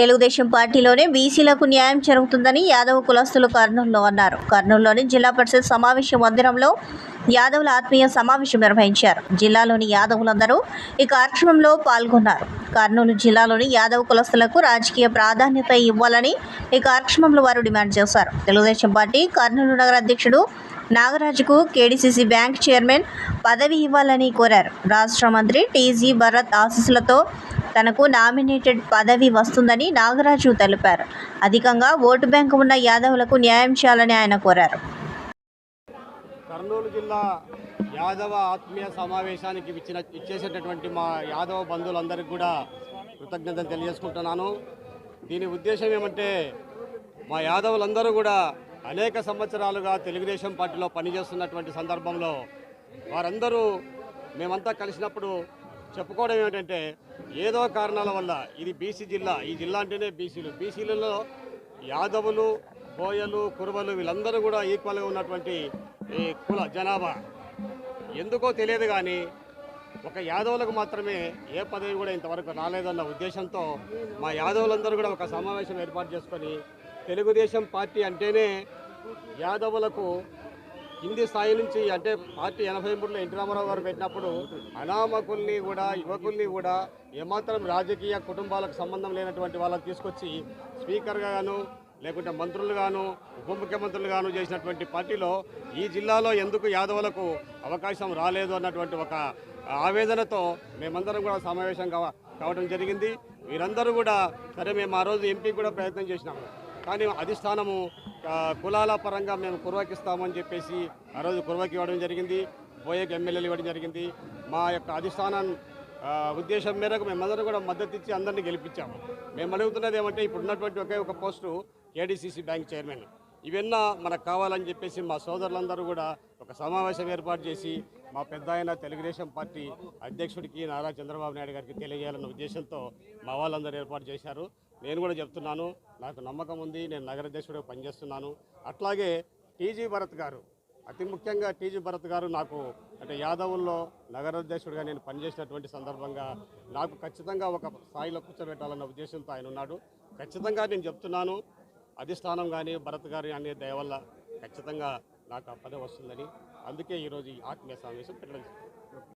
తెలుగుదేశం పార్టీలోనే బీసీలకు న్యాయం జరుగుతుందని యాదవ్ కులస్తులు కర్నూలులో అన్నారు. కర్నూలులోని జిల్లా పరిషత్ సమావేశ మందిరంలో యాదవుల ఆత్మీయ సమావేశం నిర్వహించారు. జిల్లాలోని యాదవులందరూ ఈ కార్యక్రమంలో పాల్గొన్నారు. కర్నూలు జిల్లాలోని యాదవ్ కులస్తులకు రాజకీయ ప్రాధాన్యత ఇవ్వాలని ఈ కార్యక్రమంలో వారు డిమాండ్ చేశారు. తెలుగుదేశం పార్టీ కర్నూలు నగర అధ్యక్షుడు నాగరాజుకు కేడీసీసీ బ్యాంక్ చైర్మన్ పదవి ఇవ్వాలని కోరారు. రాష్ట్ర మంత్రి టీజీ భరత్ ఆశీస్సులతో తనకు నామినేటెడ్ పదవి వస్తుందని నాగరాజు తెలిపారు. అధికంగా ఓటు బ్యాంకు ఉన్న యాదవులకు న్యాయం చేయాలని ఆయన కోరారు. కర్నూలు జిల్లా యాదవ ఆత్మీయ సమావేశానికి ఇచ్చిన ఇచ్చేసేటటువంటి మా యాదవ బంధువులందరికీ కూడా కృతజ్ఞతలు తెలియజేసుకుంటున్నాను. దీని ఉద్దేశం ఏమంటే మా యాదవులందరూ కూడా అనేక సంవత్సరాలుగా తెలుగుదేశం పార్టీలో పనిచేస్తున్నటువంటి సందర్భంలో వారందరూ మేమంతా కలిసినప్పుడు చెప్పుకోవడం ఏమిటంటే ఏదో కారణాల వల్ల ఇది బీసీ జిల్లా ఈ జిల్లా అంటేనే బీసీలు. బీసీలలో యాదవులు బోయలు కురవలు వీళ్ళందరూ కూడా ఈక్వల్గా ఉన్నటువంటి ఈ కుల జనాభా. ఎందుకో తెలియదు కానీ ఒక యాదవులకు మాత్రమే ఏ పదవి కూడా ఇంతవరకు రాలేదన్న ఉద్దేశంతో మా యాదవులందరూ కూడా ఒక సమావేశం ఏర్పాటు చేసుకొని తెలుగుదేశం పార్టీ అంటేనే యాదవులకు కింది స్థాయి నుంచి అంటే పార్టీ ఎనభై మూడులో ఎన్టీ రామారావు గారు పెట్టినప్పుడు అనామకుల్ని కూడా యువకుల్ని కూడా ఏమాత్రం రాజకీయ కుటుంబాలకు సంబంధం లేనటువంటి వాళ్ళని తీసుకొచ్చి స్పీకర్గా గాను లేకుంటే మంత్రులుగాను ఉప ముఖ్యమంత్రులుగాను చేసినటువంటి పార్టీలో ఈ జిల్లాలో ఎందుకు యాదవులకు అవకాశం రాలేదు అన్నటువంటి ఒక ఆవేదనతో మేమందరం కూడా సమావేశం కావ- కావడం జరిగింది. వీరందరూ కూడా సరే మేము ఆ రోజు ఎంపీ కూడా ప్రయత్నం చేసినాము. కానీ అధిష్టానము కులాల పరంగా మేము కుర్వకిస్తామని చెప్పేసి ఆ రోజు కుర్వకి ఇవ్వడం జరిగింది బోయకి ఎమ్మెల్యేలు ఇవ్వడం జరిగింది. మా యొక్క అధిష్టానం ఉద్దేశం మేరకు మేమందరం కూడా మద్దతు ఇచ్చి అందరినీ గెలిపించాము. మేము అడుగుతున్నది ఏమంటే ఇప్పుడు ఉన్నటువంటి ఒకే ఒక పోస్టు కేడీసీసీ బ్యాంక్ చైర్మన్. ఇవన్నా మనకు కావాలని చెప్పేసి మా సోదరులందరూ కూడా ఒక సమావేశం ఏర్పాటు చేసి మా పెద్ద ఆయన తెలుగుదేశం పార్టీ అధ్యక్షుడికి నారా చంద్రబాబు నాయుడు గారికి తెలియజేయాలన్న ఉద్దేశంతో మా వాళ్ళందరూ ఏర్పాటు చేశారు. నేను కూడా చెప్తున్నాను నాకు నమ్మకం ఉంది నేను నగరాధ్యక్షుడిగా పనిచేస్తున్నాను. అట్లాగే టీజీ భరత్ గారు అతి ముఖ్యంగా టీజీ భరత్ గారు నాకు అంటే యాదవుల్లో నగరాధ్యక్షుడిగా నేను పనిచేసినటువంటి సందర్భంగా నాకు ఖచ్చితంగా ఒక స్థాయిలో కూర్చోబెట్టాలన్న ఉద్దేశంతో ఆయన ఉన్నాడు. ఖచ్చితంగా నేను చెప్తున్నాను అధిష్టానం కానీ భరత్ గారు అనే దయవల్ల ఖచ్చితంగా నాకు ఆ పదవి వస్తుందని. అందుకే ఈరోజు ఈ ఆత్మీయ సమావేశం పెట్టడం జరిగింది.